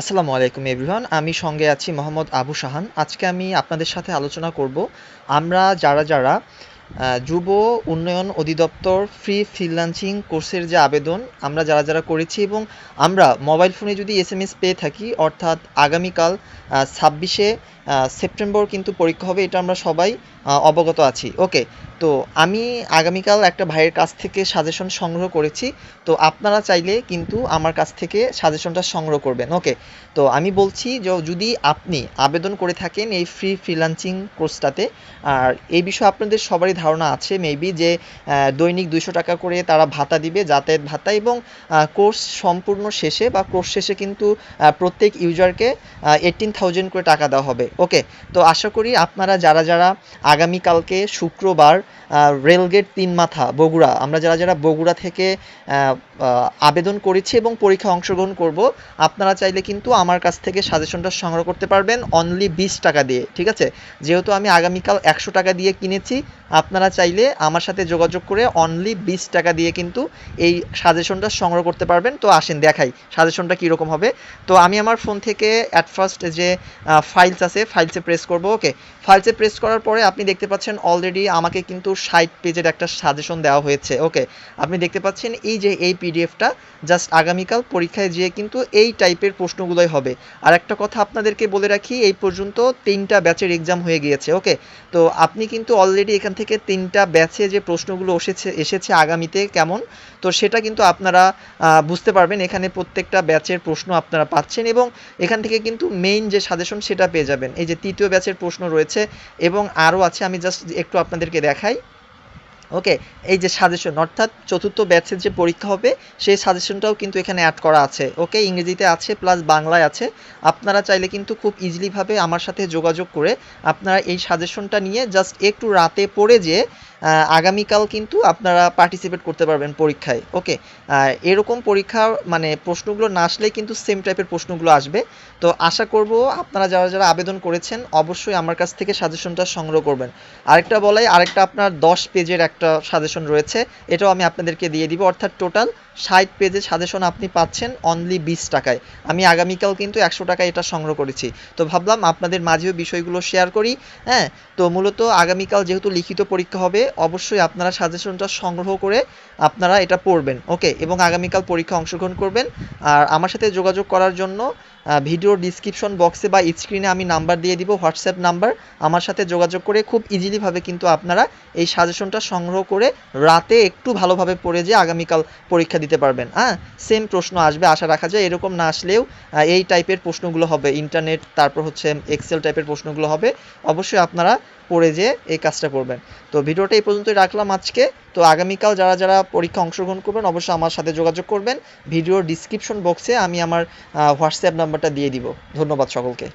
আসসালামু আলাইকুম এভরিওয়ান, আমি সঙ্গে আছি মোহাম্মদ আবু শাহান। আজকে আমি আপনাদের সাথে আলোচনা করব, আমরা যারা যারা যুব উন্নয়ন অধিদপ্তর ফ্রি ফ্রিল্যান্সিং কোর্সের যে আবেদন, আমরা যারা যারা করেছি এবং আমরা মোবাইল ফোনে যদি এস এম এস পেয়ে থাকি, অর্থাৎ আগামীকাল ছাব্বিশে সেপ্টেম্বর কিন্তু পরীক্ষা হবে, এটা আমরা সবাই অবগত আছি। ওকে তো আমি আগামীকাল একটা ভাইয়ের কাছ থেকে সাজেশন সংগ্রহ করেছি। তো আপনারা চাইলে কিন্তু আমার কাছ থেকে সাজেশনটা সংগ্রহ করবেন। ওকে তো আমি বলছি যে যদি আপনি আবেদন করে থাকেন এই ফ্রি ফ্রিল্যান্সিং কোর্সটাতে আর এই বিষয়ে আপনাদের সবারই ধারণা আছে মেবি যে দৈনিক দুইশো টাকা করে তারা ভাতা দিবে যাতায়াত ভাতা এবং কোর্স সম্পূর্ণ শেষে বা কোর্স শেষে কিন্তু প্রত্যেক ইউজারকে এইটিন থাউজেন্ড করে টাকা দেওয়া হবে। ওকে তো আশা করি আপনারা যারা যারা আগামীকালকে শুক্রবার রেলগেট তিন মাথা, বগুড়া। আমরা যারা যারা বগুড়া থেকে আবেদন করেছি এবং পরীক্ষায় অংশগ্রহণ করব, আপনারা চাইলে কিন্তু আমার কাছ থেকে সাজেশনটা সংগ্রহ করতে পারবেন অনলি বিশ টাকা দিয়ে, ঠিক আছে? যেহেতু আমি আগামীকাল একশো টাকা দিয়ে কিনেছি, আপনারা চাইলে আমার সাথে যোগাযোগ করে অনলি বিশ টাকা দিয়ে কিন্তু এই সাজেশনটা সংগ্রহ করতে পারবেন। তো আসেন, দেখাই সাজেশনটা কীরকম হবে। তো আমি আমার ফোন থেকে অ্যাট ফার্স্ট যে ফাইলস আছে ফাইলসে প্রেস করব ওকে ফাইলসে প্রেস করার পরে আপনি দেখতে পাচ্ছেন অলরেডি আমাকে কিন্তু ষাট পেজের একটা সাজেশন দেওয়া হয়েছে। ওকে আপনি দেখতে পাচ্ছেন এই যে এই পিডিএফটা জাস্ট আগামীকাল পরীক্ষায় যেয়ে কিন্তু এই টাইপের প্রশ্নগুলোই হবে। আর একটা কথা আপনাদেরকে বলে রাখি, এই পর্যন্ত তিনটা ব্যাচের এক্সাম হয়ে গিয়েছে। ওকে তো আপনি কিন্তু অলরেডি এখান থেকে তিনটা ব্যাচে যে প্রশ্নগুলো এসেছে এসেছে আগামীতে কেমন, তো সেটা কিন্তু আপনারা বুঝতে পারবেন। এখানে প্রত্যেকটা ব্যাচের প্রশ্ন আপনারা পাচ্ছেন এবং এখান থেকে কিন্তু মেইন যে সাজেশন সেটা পেয়ে যাবেন। এই যে তৃতীয় ব্যাচের প্রশ্ন রয়েছে এবং আরও আছে, আমি জাস্ট একটু আপনাদেরকে দেখাই। ওকে এই যে সাজেশন অর্থাৎ চতুর্থ ব্যাচের যে পরীক্ষা হবে, সেই সাজেশনটাও কিন্তু এখানে অ্যাড করা আছে। ওকে ইংরেজিতে আছে প্লাস বাংলায় আছে। আপনারা চাইলে কিন্তু খুব ইজিলিভাবে আমার সাথে যোগাযোগ করে আপনারা এই সাজেশনটা নিয়ে জাস্ট একটু রাতে পড়ে যেয়ে আগামীকাল কিন্তু আপনারা পার্টিসিপেট করতে পারবেন পরীক্ষায় ওকে এরকম পরীক্ষা মানে প্রশ্নগুলো না আসলেই কিন্তু সেম টাইপের প্রশ্নগুলো আসবে। তো আশা করব আপনারা যারা যারা আবেদন করেছেন, অবশ্যই আমার কাছ থেকে সাজেশনটা সংগ্রহ করবেন। আরেকটা বলাই, আরেকটা আপনার দশ পেজের একটা সাজেশন রয়েছে, এটাও আমি আপনাদেরকে দিয়ে দিব, অর্থাৎ টোটাল ষাট পেজের সাজেশন আপনি পাচ্ছেন অনলি বিশ টাকায়। আমি আগামীকাল কিন্তু একশো টাকায় এটা সংগ্রহ করেছি। তো ভাবলাম আপনাদের মাঝেও বিষয়গুলো শেয়ার করি হ্যাঁ? তো মূলত আগামীকাল যেহেতু লিখিত পরীক্ষা হবে, অবশ্যই আপনারা সাজেশনটা সংগ্রহ করে আপনারা এটা পড়বেন ওকে এবং আগামীকাল পরীক্ষা অংশগ্রহণ করবেন। আর আমার সাথে যোগাযোগ করার জন্য ভিডিও ডিসক্রিপশন বক্সে বা স্ক্রিনে আমি নাম্বার দিয়ে দিব হোয়াটসঅ্যাপ নাম্বার আমার সাথে যোগাযোগ করে খুব ইজিলিভাবে কিন্তু আপনারা এই সাজেশনটা সংগ্রহ করে রাতে একটু ভালোভাবে পড়ে যে আগামীকাল পরীক্ষা দিতে পারবেন। হ্যাঁ সেম প্রশ্ন আসবে, আশা রাখা যায়। এরকম না আসলেও এই টাইপের প্রশ্নগুলো হবে। ইন্টারনেট তারপর হচ্ছে এক্সেল টাইপের প্রশ্নগুলো হবে। অবশ্যই আপনারা পড়ে যেয়ে এই কাজটা করবেন। তো ভিডিওটা এই পর্যন্তই রাখলাম আজকে। তো আগামীকাল যারা যারা পরীক্ষা অংশগ্রহণ করবেন, অবশ্যই আমার সাথে যোগাযোগ করবেন। ভিডিওর ডিসক্রিপশন বক্সে আমি আমার হোয়াটসঅ্যাপ নাম্বারটা দিয়ে দিব। ধন্যবাদ সকলকে।